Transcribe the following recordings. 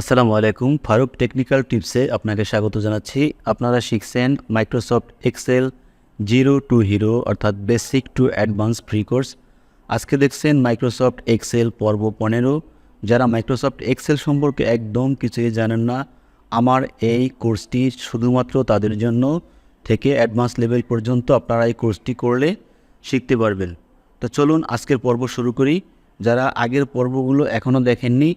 আসসালামু আলাইকুম, ফারুক টেকনিক্যাল টিপসে আপনাকে স্বাগত জানাচ্ছি। আপনারা শিখছেন Microsoft Excel zero to hero, অর্থাৎ basic to advance free course. আজকে দেখছেন মাইক্রোসফট এক্সেল পর্ব পনেরো। যারা মাইক্রোসফট এক্সেল সম্পর্কে একদম কিছুই জানেন না, আমার এই কোর্সটি শুধুমাত্র তাদের জন্য থেকে অ্যাডভান্স লেভেল পর্যন্ত আপনারা এই কোর্সটি করলে শিখতে পারবেন। তো চলুন আজকের পর্ব শুরু করি। যারা আগের পর্বগুলো এখনও দেখেননি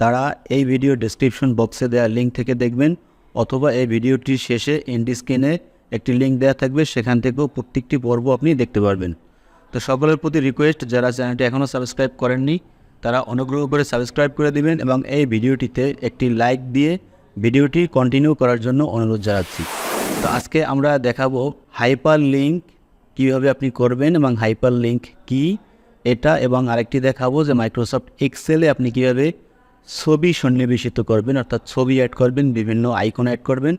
তারা এই ভিডিও ডেসক্রিপশন বক্সে দেওয়া লিঙ্ক থেকে দেখবেন, অথবা এই ভিডিওটির শেষে এন্ডি স্ক্রিনে একটি লিঙ্ক দেওয়া থাকবে, সেখান থেকেও প্রত্যেকটি পর্ব আপনি দেখতে পারবেন। তো সকলের প্রতি রিকোয়েস্ট যারা চ্যানেলটি এখনও সাবস্ক্রাইব করেননি, তারা অনুগ্রহ করে সাবস্ক্রাইব করে দিবেন এবং এই ভিডিওটিতে একটি লাইক দিয়ে ভিডিওটি কন্টিনিউ করার জন্য অনুরোধ জানাচ্ছি। তো আজকে আমরা দেখাবো হাইপার লিঙ্ক কীভাবে আপনি করবেন এবং হাইপার লিঙ্ক কী, এটা এবং আরেকটি দেখাবো যে মাইক্রোসফট এক্সেলে আপনি কীভাবে ছবি সন্নিবেশিত করবেন, অর্থাৎ ছবি অ্যাড করবেন, বিভিন্ন আইকন অ্যাড করবেন।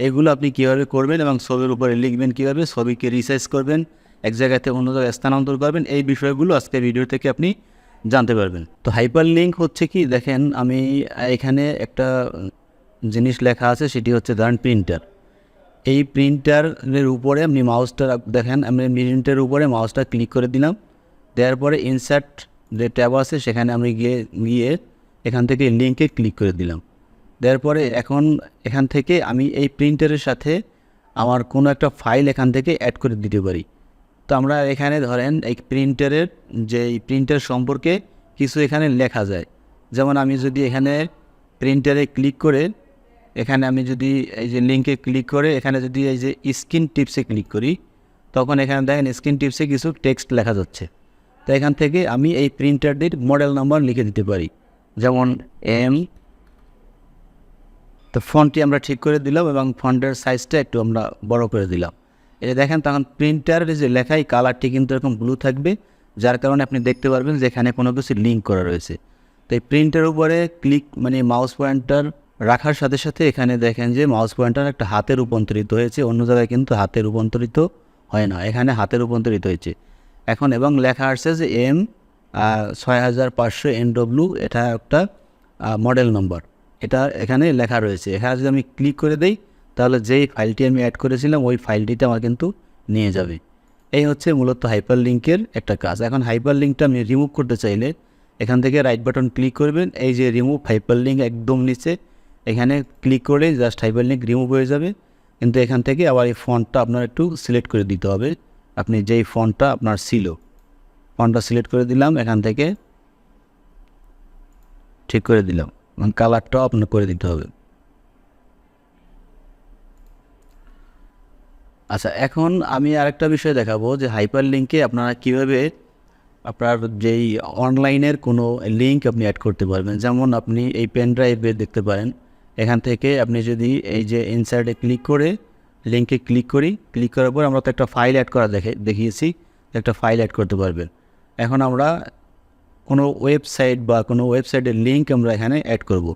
এগুলো আপনি কীভাবে করবেন এবং ছবির উপরে লিখবেন কীভাবে? ছবিকে রিসাইজ করবেন, এক জায়গা থেকে অন্য জায়গায় স্থানান্তর করবেন, এই বিষয়গুলো আজকে ভিডিও থেকে আপনি জানতে পারবেন। তো হাইপার লিঙ্ক হচ্ছে কি? দেখেন আমি এখানে একটা জিনিস লেখা আছে, সেটি হচ্ছে ধরেন প্রিন্টার এই প্রিন্টারের উপরে আপনি মাউসটা দেখেন, আমি প্রিন্টারের উপরে মাউসটা ক্লিক করে দিলাম। দেওয়ার পরে ইনসার্ট যে ট্যাব আছে, সেখানে আমি গিয়ে গিয়ে এখান থেকে লিঙ্কে ক্লিক করে দিলাম। দেওয়ার পরে এখন এখান থেকে আমি এই প্রিন্টারের সাথে আমার কোনো একটা ফাইল এখান থেকে অ্যাড করে দিতে পারি। তো আমরা এখানে ধরেন এই প্রিন্টারের যে প্রিন্টার সম্পর্কে কিছু এখানে লেখা যায়। যেমন আমি যদি এখানে প্রিন্টারে ক্লিক করে, এখানে আমি যদি এই যে লিঙ্কে ক্লিক করে, এখানে যদি এই যে স্ক্রিন টিপসে ক্লিক করি, তখন এখানে দেখেন স্ক্রিন টিপসে কিছু টেক্সট লেখা যাচ্ছে। তো এখান থেকে আমি এই প্রিন্টারটির মডেল নাম্বার লিখে দিতে পারি। যেমন এম তো ফন্টটি আমরা ঠিক করে দিলাম এবং ফন্টের সাইজটা একটু আমরা বড় করে দিলাম। এটা দেখেন, তখন প্রিন্টারের যে লেখাই কালারটি কিন্তু এরকম ব্লু থাকবে, যার কারণে আপনি দেখতে পারবেন যে এখানে কোনো কিছু লিঙ্ক করা রয়েছে। তো এই প্রিন্টের উপরে ক্লিক মানে মাউস পয়েন্টার রাখার সাথে সাথে এখানে দেখেন যে মাউস পয়েন্টার একটা হাতে রূপান্তরিত হয়েছে, অন্য জায়গায় কিন্তু হাতে রূপান্তরিত হয় না, এখানে হাতে রূপান্তরিত হয়েছে। এখন এবং লেখা আসছে যে এম ছয় হাজার পাঁচশো এটা একটা মডেল নম্বর এটা এখানে লেখা রয়েছে। এখানে যদি আমি ক্লিক করে দেই, তাহলে যেই ফাইলটি আমি অ্যাড করেছিলাম, ওই ফাইলটিতে আমার কিন্তু নিয়ে যাবে। এই হচ্ছে মূলত হাইপার লিঙ্কের একটা কাজ। এখন হাইপার লিঙ্কটা আমি রিমুভ করতে চাইলে, এখান থেকে রাইট বাটন ক্লিক করবেন। এই যে রিমুভ হাইপার লিঙ্ক একদম নিচে, এখানে ক্লিক করে জাস্ট হাইপার লিঙ্ক রিমুভ হয়ে যাবে। কিন্তু এখান থেকে আবার এই ফন্টটা আপনার একটু সিলেক্ট করে দিতে হবে। আপনি যেই ফন্টটা আপনার ছিল। ফন্টটা সিলেক্ট করে দিলাম, এখান থেকে ঠিক করে দিলাম। কালারটাও আপনার করে দিতে হবে। আচ্ছা এখন আমি আরেকটা বিষয় দেখাবো যে হাইপার লিঙ্কে আপনারা কীভাবে আপনার যেই অনলাইনের কোনো লিঙ্ক আপনি অ্যাড করতে পারবেন। যেমন আপনি এই পেন ড্রাইভে দেখতে পারেন, এখান থেকে আপনি যদি এই যে ইনসাইডে ক্লিক করে লিঙ্কে ক্লিক করি, ক্লিক করার পর আমরা তো একটা ফাইল অ্যাড করা দেখে, দেখিয়েছি, একটা ফাইল অ্যাড করতে পারবেন। এখন আমরা কোনো ওয়েবসাইট বা কোনো ওয়েবসাইটের লিঙ্ক আমরা এখানে অ্যাড করব।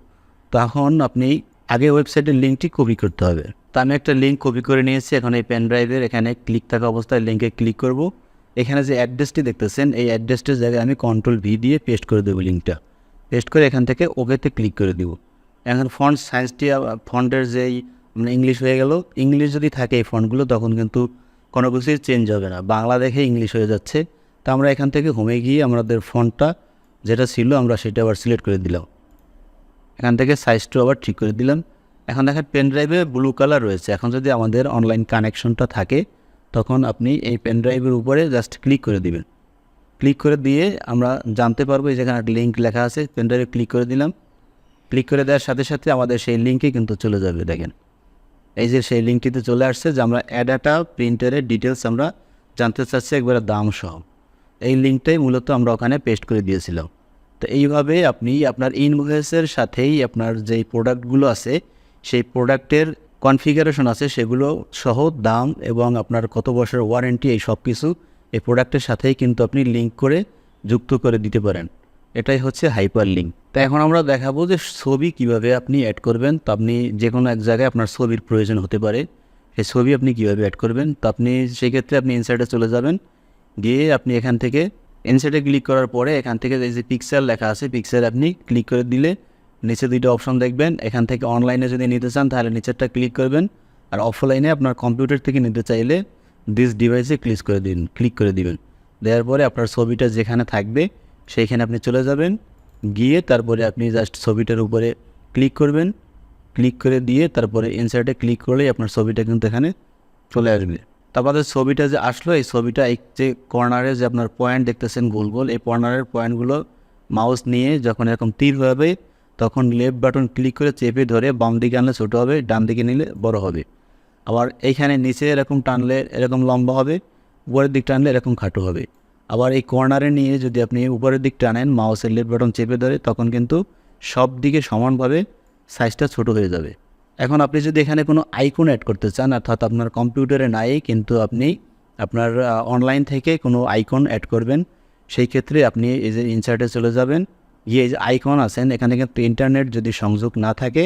তখন আপনি আগে ওয়েবসাইটের লিঙ্কটি কপি করতে হবে। তো আমি একটা লিঙ্ক কপি করে নিয়েছি। এখন এই পেন ড্রাইভের এখানে ক্লিক থাকা অবস্থায় লিঙ্কে ক্লিক করব। এখানে যে অ্যাড্রেসটি দেখতেছেন, এই অ্যাড্রেসটির জায়গায় আমি কন্ট্রোল ভি দিয়ে পেস্ট করে দেবো লিঙ্কটা পেস্ট করে এখান থেকে ওকেতে ক্লিক করে দিব। এখন ফন্ট সাইজটি ফন্টের যেই মানে ইংলিশ হয়ে গেল। ইংলিশ যদি থাকে এই ফন্টগুলো তখন কিন্তু কোনো কিছুই চেঞ্জ হবে না। বাংলা দেখে ইংলিশ হয়ে যাচ্ছে। তো আমরা এখান থেকে হোমে গিয়ে আমাদের ফন্টটা যেটা ছিল আমরা সেটা আবার সিলেক্ট করে দিলাম। এখান থেকে সাইজটাও আবার ঠিক করে দিলাম। এখন দেখেন পেন ড্রাইভে ব্লু কালার রয়েছে। এখন যদি আমাদের অনলাইন কানেকশনটা থাকে, তখন আপনি এই পেন ড্রাইভের উপরে জাস্ট ক্লিক করে দিবেন। ক্লিক করে দিয়ে আমরা জানতে পারব যেখানে একটা লিঙ্ক লেখা আছে পেন ড্রাইভে ক্লিক করে দিলাম। ক্লিক করে দেওয়ার সাথে সাথে আমাদের সেই লিঙ্কে কিন্তু চলে যাবে, দেখেন। এই যে সেই লিঙ্কটিতে চলে আসছে যে আমরা অ্যাডাটা প্রিন্টারের ডিটেলস আমরা জানতে চাচ্ছি, একবারে দাম সহ। এই লিঙ্কটাই মূলত আমরা ওখানে পেস্ট করে দিয়েছিলাম। তো এইভাবে আপনি আপনার ইনভয়েসের সাথেই আপনার যেই প্রোডাক্টগুলো আছে, সেই প্রোডাক্টের কনফিগারেশন আছে, সেগুলো সহ দাম এবং আপনার কত বছরের ওয়ারেন্টি এই সব কিছু এই প্রোডাক্টের সাথেই কিন্তু আপনি লিঙ্ক করে যুক্ত করে দিতে পারেন। এটাই হচ্ছে হাইপার লিঙ্ক তো এখন আমরা দেখাবো যে ছবি কীভাবে আপনি অ্যাড করবেন। তো আপনি যে কোনো এক জায়গায় আপনার ছবির প্রয়োজন হতে পারে। সেই ছবি আপনি কীভাবে অ্যাড করবেন। তো আপনি সেক্ষেত্রে আপনি ইনসাইডে চলে যাবেন। গিয়ে আপনি এখান থেকে ইনসাইডে ক্লিক করার পরে এখান থেকে এই যে পিক্সেল লেখা আছে পিক্সেল আপনি ক্লিক করে দিলে নিচে দুইটা অপশন দেখবেন। এখান থেকে অনলাইনে যদি নিতে চান, তাহলে নিচেরটা ক্লিক করবেন। আর অফলাইনে আপনার কম্পিউটার থেকে নিতে চাইলে দিস ডিভাইসে ক্লিক করে দিন ক্লিক করে দিবেন। দেওয়ার পরে আপনার ছবিটা যেখানে থাকবে, সেইখানে আপনি চলে যাবেন। গিয়ে তারপরে আপনি জাস্ট ছবিটার উপরে ক্লিক করবেন। ক্লিক করে দিয়ে তারপরে ইনসার্টে ক্লিক করলেই আপনার ছবিটা কিন্তু এখানে চলে আসবে। তারপরে ছবিটা যে আসলো, এই ছবিটা এই যে কর্নারে যে আপনার পয়েন্ট দেখতেছেন গোল গোল, এই কর্নারের পয়েন্টগুলো মাউস নিয়ে যখন এরকম তীর হবে, তখন লেফট বাটন ক্লিক করে চেপে ধরে বাম দিকে আনলে ছোটো হবে, ডান দিকে নিলে বড় হবে। আবার এইখানে নিচে এরকম টানলে এরকম লম্বা হবে, উপরের দিক টানলে এরকম খাটো হবে। আবার এই কর্নারে নিয়ে যদি আপনি উপরের দিক টানেন, মাউসের লেফট বাটন চেপে ধরে, তখন কিন্তু সব দিকে সমানভাবে সাইজটা ছোট হয়ে যাবে। এখন আপনি যদি এখানে কোনো আইকন অ্যাড করতে চান, অর্থাৎ আপনার কম্পিউটারে নাই, কিন্তু আপনি আপনার অনলাইন থেকে কোনো আইকন অ্যাড করবেন, সেই ক্ষেত্রে আপনি এই যে ইনসার্টে চলে যাবেন। গিয়ে এই যে আইকন আছেন, এখানে কিন্তু ইন্টারনেট যদি সংযোগ না থাকে,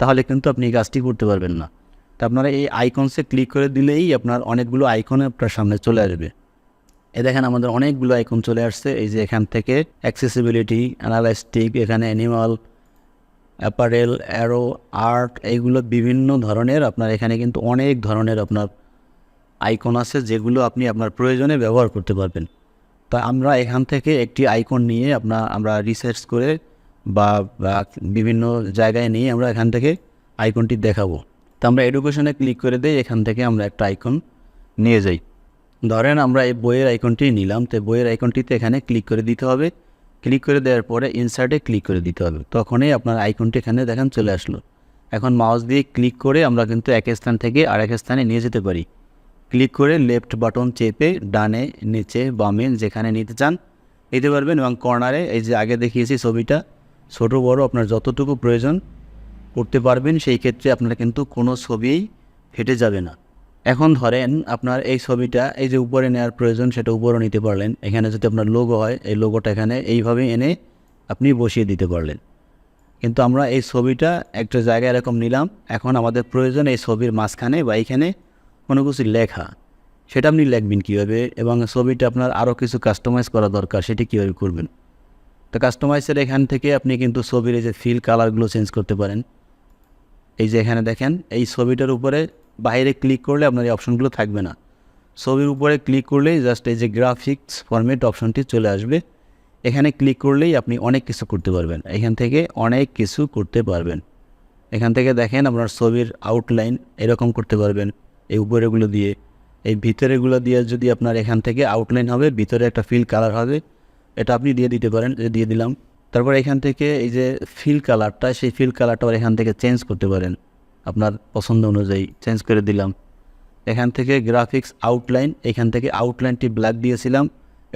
তাহলে কিন্তু আপনি এই কাজটি করতে পারবেন না। তা আপনারা এই আইকনসে ক্লিক করে দিলেই আপনার অনেকগুলো আইকন আপনার সামনে চলে আসবে। এ দেখেন আমাদের অনেকগুলো আইকন চলে আসছে। এই যে এখান থেকে অ্যাক্সেসিবিলিটি অ্যানালাইস্টিক এখানে অ্যানিমাল অ্যাপারেল, অ্যারো আর্ট এইগুলো বিভিন্ন ধরনের আপনার এখানে কিন্তু অনেক ধরনের আপনার আইকন আছে যেগুলো আপনি আপনার প্রয়োজনে ব্যবহার করতে পারবেন। তা আমরা এখান থেকে একটি আইকন নিয়ে আপনার আমরা রিসার্চ করে বা বিভিন্ন জায়গায় নিয়ে আমরা এখান থেকে আইকনটি দেখাবো। তা আমরা এডুকেশনে ক্লিক করে দিই, এখান থেকে আমরা একটা আইকন নিয়ে যাই। ধরেন আমরা এই বইয়ের আইকনটি নিলাম, তো বইয়ের আইকনটিতে এখানে ক্লিক করে দিতে হবে। ক্লিক করে দেওয়ার পরে ইনসার্টে ক্লিক করে দিতে হবে। তখনই আপনার আইকনটি এখানে দেখেন চলে আসলো। এখন মাউস দিয়ে ক্লিক করে আমরা কিন্তু এক স্থান থেকে আরেক স্থানে নিয়ে যেতে পারি। ক্লিক করে লেফট বাটন চেপে ডানে, নিচে, বামে যেখানে নিতে চান, নিতে পারবেন এবং কর্নারে এই যে আগে দেখিয়েছি ছবিটা, ছোট, বড় আপনার যতটুকু প্রয়োজন করতে পারবেন, সেই ক্ষেত্রে আপনারা কিন্তু কোনো ছবিই ফেটে যাবে না। এখন ধরেন আপনার এই ছবিটা, এই যে উপরে নেওয়ার প্রয়োজন সেটা উপরে নিতে পারলেন। এখানে যদি আপনার লোগো হয়, এই লোগোটা এখানে এইভাবে এনে আপনি বসিয়ে দিতে পারলেন। কিন্তু আমরা এই ছবিটা একটা জায়গায় এরকম নিলাম, এখন আমাদের প্রয়োজন এই ছবির মাঝখানে বা এইখানে কোনো কিছু লেখা। সেটা আপনি লিখবেন কীভাবে? এবং ছবিটা আপনার আরও কিছু কাস্টমাইজ করা দরকার, সেটি কীভাবে করবেন? তো কাস্টমাইজের এখান থেকে আপনি কিন্তু ছবির এই যে ফিল কালারগুলো চেঞ্জ করতে পারেন। এই যে এখানে দেখেন, এই ছবিটার উপরে বাইরে ক্লিক করলে আপনার এই অপশনগুলো থাকবে না। ছবির উপরে ক্লিক করলেই জাস্ট এই যে গ্রাফিক্স ফরম্যাট অপশনটি চলে আসবে। এখানে ক্লিক করলেই আপনি অনেক কিছু করতে পারবেন। এখান থেকে অনেক কিছু করতে পারবেন। এখান থেকে দেখেন আপনার ছবির আউটলাইন এরকম করতে পারবেন এই উপরেগুলো দিয়ে। এই ভিতরেগুলো দিয়ে যদি আপনার এখান থেকে আউটলাইন হবে, ভিতরে একটা ফিল কালার হবে, এটা আপনি দিয়ে দিতে পারেন, যে দিয়ে দিলাম। তারপর এখান থেকে এই যে ফিল কালারটা সেই ফিল কালারটা এখান থেকে চেঞ্জ করতে পারেন। আপনার পছন্দ অনুযায়ী চেঞ্জ করে দিলাম। এখান থেকে গ্রাফিক্স আউটলাইন এখান থেকে আউটলাইনটি ব্ল্যাক দিয়েছিলাম।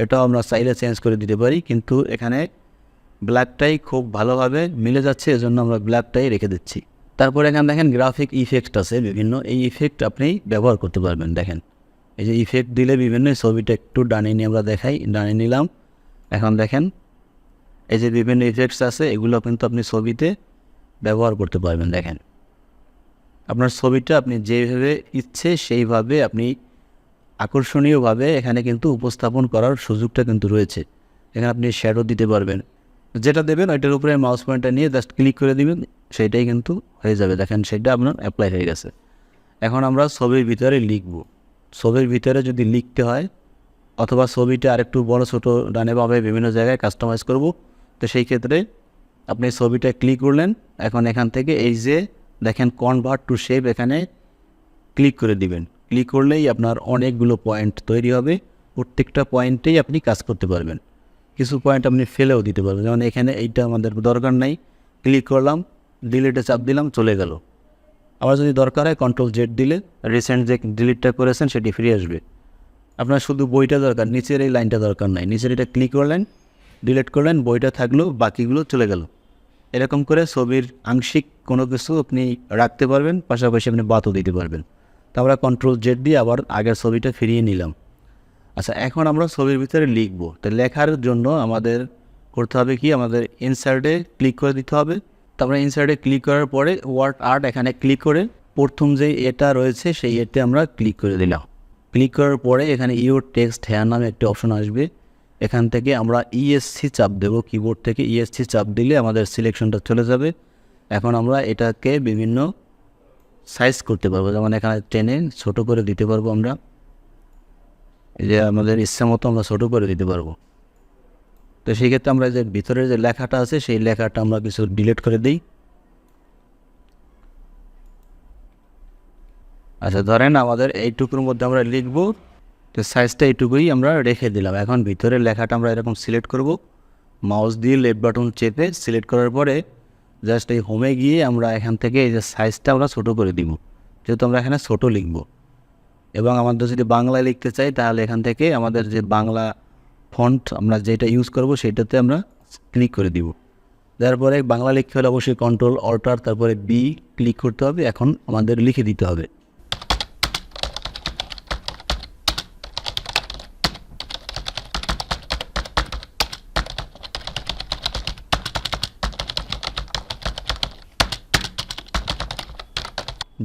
এটাও আমরা চাইলে চেঞ্জ করে দিতে পারি, কিন্তু এখানে ব্ল্যাকটাই খুব ভালোভাবে মিলে যাচ্ছে, এজন্য আমরা ব্ল্যাকটাই রেখে দিচ্ছি। তারপরে এখানে দেখেন গ্রাফিক ইফেক্ট আছে বিভিন্ন। এই ইফেক্ট আপনি ব্যবহার করতে পারবেন, দেখেন। এই যে ইফেক্ট দিলে বিভিন্ন ছবিটা একটু ডানে নিয়ে আমরা দেখাই, ডানে নিলাম। এখন দেখেন, এই যে বিভিন্ন ইফেক্টস আছে, এগুলো কিন্তু আপনি ছবিতে ব্যবহার করতে পারবেন, দেখেন। আপনার ছবিটা আপনি যেভাবে ইচ্ছে সেইভাবে আপনি আকর্ষণীয়ভাবে এখানে কিন্তু উপস্থাপন করার সুযোগটা কিন্তু রয়েছে। এখানে আপনি শ্যাডো দিতে পারবেন। যেটা দেবেন ওইটার উপরে মাউস পয়েন্টটা নিয়ে জাস্ট ক্লিক করে দিবেন, সেইটাই কিন্তু হয়ে যাবে। দেখেন সেটা আপনার অ্যাপ্লাই হয়ে গেছে। এখন আমরা ছবির ভিতরে লিখব। ছবির ভিতরে যদি লিখতে হয়, অথবা ছবিটা আরেকটু বড়, ছোটো, ডানে বামে বিভিন্ন জায়গায় কাস্টমাইজ করব, তো সেই ক্ষেত্রে আপনি ছবিটা ক্লিক করলেন। এখন এখান থেকে এই যে দেখেন কনভার্ট টু শেপ এখানে ক্লিক করে দিবেন। ক্লিক করলেই আপনার অনেকগুলো পয়েন্ট তৈরি হবে। প্রত্যেকটা পয়েন্টেই আপনি কাজ করতে পারবেন। কিছু পয়েন্ট আপনি ফেলেও দিতে পারবেন। যেমন এখানে এইটা আমাদের দরকার নাই। ক্লিক করলাম ডিলিটে চাপ দিলাম, চলে গেল। আবার যদি দরকার হয় কন্ট্রোল জেড দিলে রিসেন্ট যে ডিলিটটা করেছেন, সেটি ফিরে আসবে। আপনার শুধু বইটা দরকার, নিচের এই লাইনটা দরকার নাই। নিচের এটা ক্লিক করলেন ডিলিট করলেন, বইটা থাকল, বাকিগুলো চলে গেল। এরকম করে ছবির আংশিক কোনো কিছু আপনি রাখতে পারবেন, পাশাপাশি আপনি বাতও দিতে পারবেন। তো আমরা কন্ট্রোল জেড দিয়ে আবার আগের ছবিটা ফিরিয়ে নিলাম। আচ্ছা এখন আমরা ছবির ভিতরে লিখব। তো লেখার জন্য আমাদের করতে হবে কি? আমাদের ইনসার্টে ক্লিক করে দিতে হবে। তারপরে ইনসার্টে ক্লিক করার পরে ওয়ার্ড আর্ট এখানে ক্লিক করে প্রথম যে এটা রয়েছে, সেই এতে আমরা ক্লিক করে দিলাম। ক্লিক করার পরে এখানে ইউর টেক্সট হেয়ার নামে একটি অপশন আসবে। এখান থেকে আমরা ইএসসি চাপ দেব। কিবোর্ড থেকে ইএসসি চাপ দিলে আমাদের সিলেকশনটা চলে যাবে। এখন আমরা এটাকে বিভিন্ন সাইজ করতে পারব। যেমন এখানে টেনে ছোট করে দিতে পারব আমরা। এই যে আমাদের ইচ্ছা মতো আমরা ছোটো করে দিতে পারব। তো সেই ক্ষেত্রে আমরা যে ভিতরে যে লেখাটা আছে, সেই লেখাটা আমরা কিছু ডিলিট করে দিই। আচ্ছা ধরেন আমাদের এইটুকুর মধ্যে আমরা লিখব তো সাইজটা এইটুকুই আমরা রেখে দিলাম। এখন ভিতরে লেখাটা আমরা এরকম সিলেক্ট করব। মাউস দিয়ে লেফট বাটন চেপে সিলেক্ট করার পরে জাস্ট এই হোমে গিয়ে আমরা এখান থেকে এই যে সাইজটা আমরা ছোটো করে দিব। যেহেতু আমরা এখানে ছোটো লিখব। এবং আমাদের যদি বাংলায় লিখতে চাই, তাহলে এখান থেকে আমাদের যে বাংলা ফন্ট আমরা যেটা ইউজ করব, সেটাতে আমরা ক্লিক করে দিব। তারপরে বাংলা লিখতে হলে অবশ্যই কন্ট্রোল অল্টার তারপরে বি ক্লিক করতে হবে। এখন আমাদের লিখে দিতে হবে।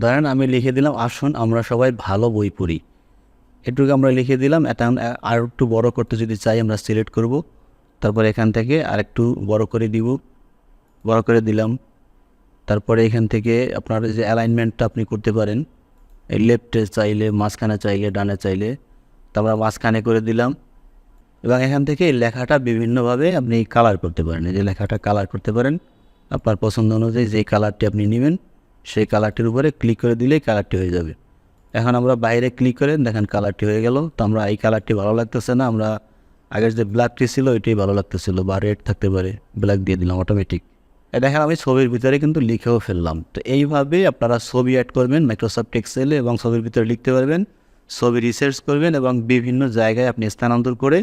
ধরেন আমি লিখে দিলাম, আসুন আমরা সবাই ভালো বই পড়ি। এটুকু আমরা লিখে দিলাম, এটা আর একটু বড় করতে যদি চাই আমরা সিলেক্ট করব। তারপর এখান থেকে আর একটু বড় করে দিব, বড় করে দিলাম। তারপরে এখান থেকে আপনার যে অ্যালাইনমেন্টটা আপনি করতে পারেন, এই লেফটে চাইলে, মাঝখানে চাইলে, ডানে চাইলে, তারপর মাঝখানে করে দিলাম। এবং এখান থেকে এই লেখাটা বিভিন্নভাবে আপনি কালার করতে পারেন, এই যে লেখাটা কালার করতে পারেন, আপনার পছন্দ অনুযায়ী যেই কালারটি আপনি নেবেন সেই কালারটির উপরে ক্লিক করে দিলেই কালারটি হয়ে যাবে। এখন আমরা বাইরে ক্লিক করেন দেখেন কালারটি হয়ে গেল। তো আমরা এই কালারটি ভালো লাগতেছে না, আমরা আগের যে ব্ল্যাকটি ছিল ওইটাই ভালো লাগতেছিল বা রেড থাকতে পারে ব্ল্যাক দিয়ে দিলাম অটোমেটিক দেখেন আমি ছবির ভিতরে কিন্তু লিখেও ফেললাম। তো এইভাবে আপনারা ছবি অ্যাড করবেন মাইক্রোসফট এক্সেলে এবং ছবির ভিতরে লিখতে পারবেন, ছবি রিসার্চ করবেন এবং বিভিন্ন জায়গায় আপনি স্থানান্তর করে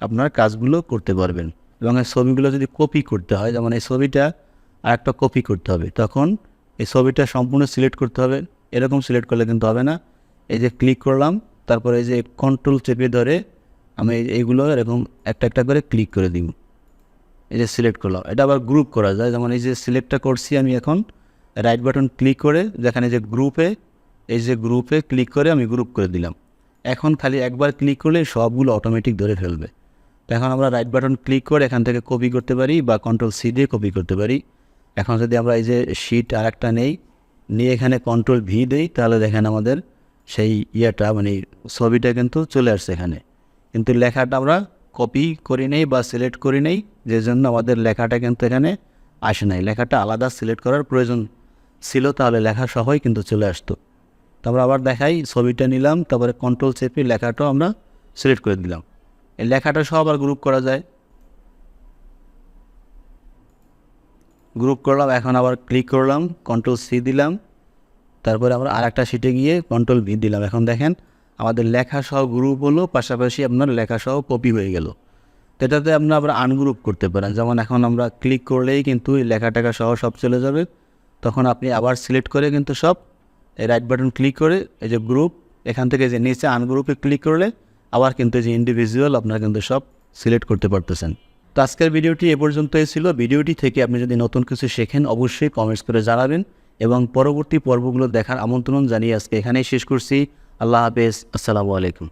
আপনার কাজগুলো করতে পারবেন। এবং এই ছবিগুলো যদি কপি করতে হয়, যেমন এই ছবিটা আর একটা কপি করতে হবে, তখন এই ছবিটা সম্পূর্ণ সিলেক্ট করতে হবে। এরকম সিলেক্ট করলে কিন্তু হবে না। এই যে ক্লিক করলাম, তারপরে এই যে কন্ট্রোল চেপে ধরে আমি এই- এইগুলো এরকম একটা একটা করে ক্লিক করে দিব। এই যে সিলেক্ট করলাম। এটা আবার গ্রুপ করা যায়। যেমন এই যে সিলেক্টটা করছি আমি এখন রাইট বাটন ক্লিক করে যেখানে যে গ্রুপে এই যে গ্রুপে ক্লিক করে আমি গ্রুপ করে দিলাম। এখন খালি একবার ক্লিক করলে সবগুলো অটোমেটিক ধরে ফেলবে। তো এখন আমরা রাইট বাটন ক্লিক করে এখান থেকে কপি করতে পারি বা কন্ট্রোল সি দিয়ে কপি করতে পারি। এখন যদি আমরা এই যে শিট আর একটা নেই, নিয়ে এখানে কন্ট্রোল ভি দেই, তাহলে দেখেন আমাদের সেই ইয়েটা মানে ছবিটা কিন্তু চলে আসছে এখানে। কিন্তু লেখাটা আমরা কপি করি নেই বা সিলেক্ট করি নেই যে জন্য আমাদের লেখাটা কিন্তু এখানে আসে নাই। লেখাটা আলাদা সিলেক্ট করার প্রয়োজন ছিল, তাহলে লেখা সহই কিন্তু চলে আসতো। তারপর আবার দেখাই, ছবিটা নিলাম, তারপরে কন্ট্রোল চেপে লেখাটাও আমরা সিলেক্ট করে দিলাম। এই লেখাটা সব আবার গ্রুপ করা যায়। গ্রুপ করলাম, এখন আবার ক্লিক করলাম কন্ট্রোল সি দিলাম, তারপরে আমরা আর একটা শিটে গিয়ে কন্ট্রোল ভি দিলাম। এখন দেখেন, আমাদের লেখা সহ গ্রুপ হলো, পাশাপাশি আপনার লেখা সহ কপি হয়ে গেল। এটাতে আপনার আবার আনগ্রুপ করতে পারেন। যেমন এখন আমরা ক্লিক করলেই কিন্তু লেখা টেখা সহ সব চলে যাবে। তখন আপনি আবার সিলেক্ট করে কিন্তু সব এই রাইট বাটন ক্লিক করে এই যে গ্রুপ এখান থেকে যে নিচে আনগ্রুপে ক্লিক করলে আবার কিন্তু যে ইন্ডিভিজুয়াল আপনারা কিন্তু সব সিলেক্ট করতে পারতেছেন। তো আজকের ভিডিওটি এ পর্যন্তই ছিল। ভিডিওটি থেকে আপনি যদি নতুন কিছু শেখেন, অবশ্যই কমেন্টস করে জানাবেন এবং পরবর্তী পর্বগুলো দেখার আমন্ত্রণ জানিয়ে আজকে এখানেই শেষ করছি। আল্লাহ হাফেজ। আসসালামু আলাইকুম।